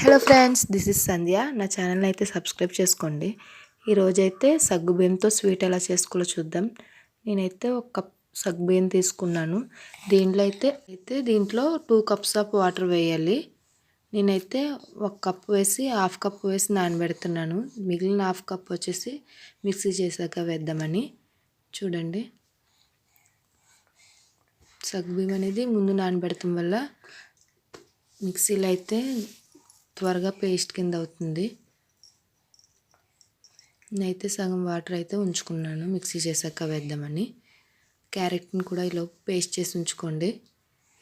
Hello friends this is Sandhya నా channel అయితే subscribe చేసుకోండి. ఈరోజైతే సగ్గుబియ్యంతో స్వీట్ ఎలా చేసుకోవాలో చూద్దాం. నేనైతే ఒక కప్ సగ్గుబియ్యం తీసుకున్నాను. దీంట్లో అయితే అయితే దీంట్లో టూ కప్స్ ఆఫ్ వాటర్ వేయాలి. నేనైతే ఒక కప్ వేసి హాఫ్ కప్ వేసి నానబెడుతున్నాను. మిగిలిన హాఫ్ కప్ వచ్చేసి మిక్సీ చేశాక వేద్దామని. చూడండి. సగ్గుబియ్యం అనేది ముందు నానబెడతాం వల్ల మిక్సీలో అయితే త్వరగా పేస్ట్ కింద అవుతుంది. నేనైతే సగం వాటర్ అయితే ఉంచుకున్నాను. మిక్సీ చేశాక వేద్దామని. క్యారెట్ని కూడా ఇలా పేస్ట్ చేసి ఉంచుకోండి.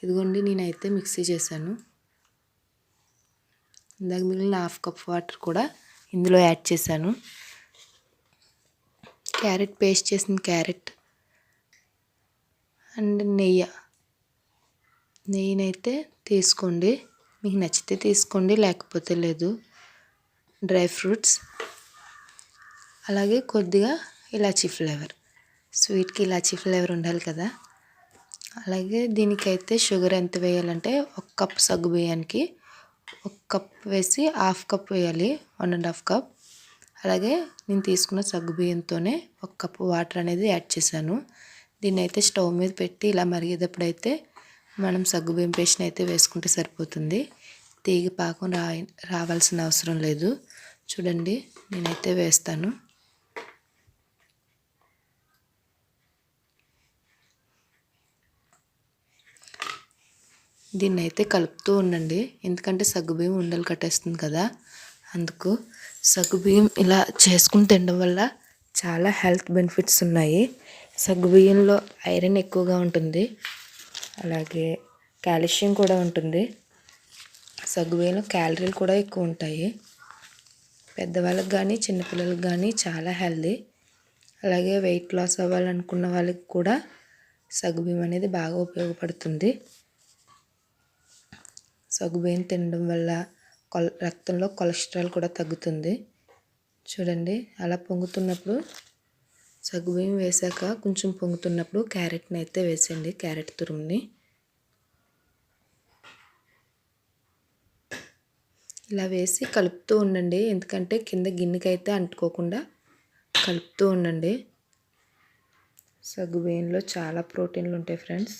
ఇదిగోండి నేనైతే మిక్సీ చేశాను. ఇందాక మిగిలిన హాఫ్ కప్ వాటర్ కూడా ఇందులో యాడ్ చేశాను. క్యారెట్ పేస్ట్ చేసిన క్యారెట్ అండ్ నెయ్యి. నెయ్యినైతే తీసుకోండి. మీకు నచ్చితే తీసుకోండి లేకపోతే లేదు. Dry fruits. అలాగే కొద్దిగా ఇలాచీ ఫ్లేవర్. స్వీట్కి ఇలాచీ ఫ్లేవర్ ఉండాలి కదా. అలాగే దీనికైతే షుగర్ ఎంత వేయాలంటే ఒక కప్ సగ్గు బియ్యానికి ఒక కప్ వేసి హాఫ్ కప్ వేయాలి వన్ అండ్ హాఫ్ కప్. అలాగే నేను తీసుకున్న సగ్గు బియ్యంతోనే ఒక కప్ వాటర్ అనేది యాడ్ చేశాను. దీన్ని అయితే స్టవ్ మీద పెట్టి ఇలా మరిగేటప్పుడైతే మనం సగ్గుబియ్యం పేస్ట్ని అయితే వేసుకుంటే సరిపోతుంది. తీగ పాకం రా రావాల్సిన అవసరం లేదు. చూడండి నేనైతే వేస్తాను. దీన్ని అయితే కలుపుతూ ఉండండి. ఎందుకంటే సగ్గుబియ్యం ఉండలు కట్టేస్తుంది కదా. అందుకు సగ్గుబియ్యం ఇలా చేసుకుని తినడం వల్ల చాలా హెల్త్ బెనిఫిట్స్ ఉన్నాయి. సగ్గుబియ్యంలో ఐరన్ ఎక్కువగా ఉంటుంది. అలాగే కాల్షియం కూడా ఉంటుంది. సగ్గుబియ్యంలో క్యాలరీలు కూడా ఎక్కువ ఉంటాయి పెద్దవాళ్ళకి కానీ చిన్నపిల్లలకు కానీ చాలా హెల్దీ. అలాగే వెయిట్ లాస్ అవ్వాలనుకున్న వాళ్ళకి కూడా సగ్గుబియ్యం అనేది బాగా ఉపయోగపడుతుంది. సగ్గుబియ్యం తినడం వల్ల కొల రక్తంలో కొలెస్ట్రాల్ కూడా తగ్గుతుంది. చూడండి అలా పొంగుతున్నప్పుడు సగ్గుబియ్యం వేసాక కొంచెం పొంగుతున్నప్పుడు క్యారెట్ని అయితే వేసేయండి క్యారెట్ తురుముని. ఇలా వేసి కలుపుతూ ఉండండి. ఎందుకంటే కింద గిన్నెకి అయితే అంటుకోకుండా కలుపుతూ ఉండండి. సగ్గుబియ్యంలో చాలా ప్రోటీన్లు ఉంటాయి ఫ్రెండ్స్.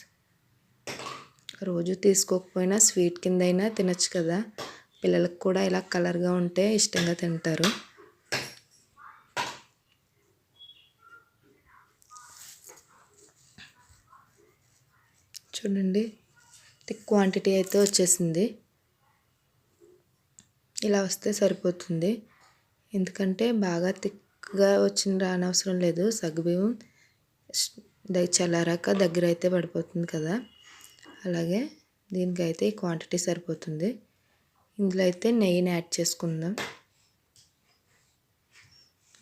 రోజు తీసుకోకపోయినా స్వీట్ కింద అయినా తినచ్చు కదా. పిల్లలకు కూడా ఇలా కలర్గా ఉంటే ఇష్టంగా తింటారు. చూడండి. క్వాంటిటీ అయితే వచ్చేసింది. ఇలా వస్తే సరిపోతుంది. ఎందుకంటే బాగా థిక్గా వచ్చిన రానవసరం లేదు. సగ్గుబియ్యం చల్లారాక దగ్గర అయితే పడిపోతుంది కదా. అలాగే దీనికైతే ఈ క్వాంటిటీ సరిపోతుంది. ఇందులో అయితే నెయ్యిని యాడ్ చేసుకుందాం.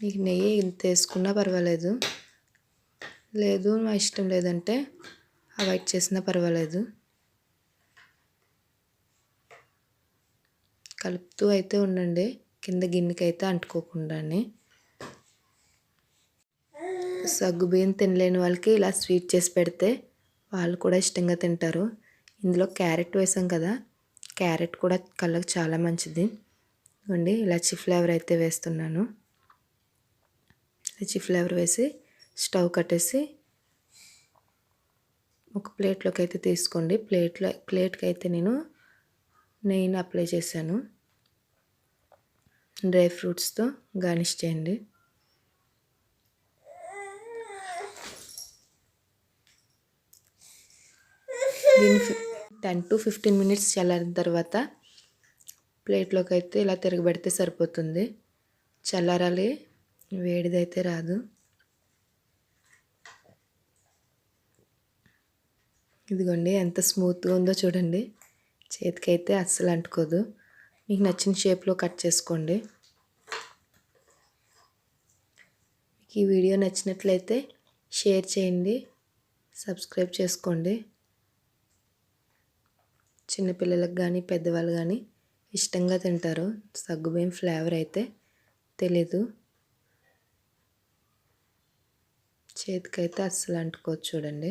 మీకు నెయ్యి ఇంత వేసుకున్నా పర్వాలేదు. లేదు మా ఇష్టం లేదంటే అవాయిడ్ చేసినా పర్వాలేదు. కలుపుతూ అయితే ఉండండి. కింద గిన్నెకి అయితే అంటుకోకుండానే. సగ్గు బియ్యం తినలేని వాళ్ళకి ఇలా స్వీట్ చేసి పెడితే వాళ్ళు కూడా ఇష్టంగా తింటారు. ఇందులో క్యారెట్ వేసాం కదా. క్యారెట్ కూడా కళ్ళకు చాలా మంచిది. ఇవ్వండి ఇలాచి ఫ్లేవర్ అయితే వేస్తున్నాను. ఇలాచి ఫ్లేవర్ వేసి స్టవ్ కట్టేసి ఒక ప్లేట్లోకి అయితే తీసుకోండి. ప్లేట్లో ప్లేట్కి అయితే నేను నెయ్యిని అప్లై చేశాను. డ్రై ఫ్రూట్స్తో గార్నిష్ చేయండి. దీన్ని టెన్ టు ఫిఫ్టీన్ మినిట్స్ చల్లారిన తర్వాత ప్లేట్లోకి అయితే ఇలా తిరగబెడితే సరిపోతుంది. చల్లారాలి వేడిదైతే రాదు. ఇదిగోండి ఎంత స్మూత్గా ఉందో చూడండి. చేతికైతే అస్సలు అంటుకోదు. మీకు నచ్చిన షేప్లో కట్ చేసుకోండి. మీకు ఈ వీడియో నచ్చినట్లయితే షేర్ చేయండి సబ్స్క్రైబ్ చేసుకోండి. చిన్నపిల్లలకు కానీ పెద్దవాళ్ళు కానీ ఇష్టంగా తింటారు. సగ్గుబియ్యం ఫ్లేవర్ అయితే తెలీదు. చేతికైతే అస్సలు అంటుకోవచ్చు చూడండి.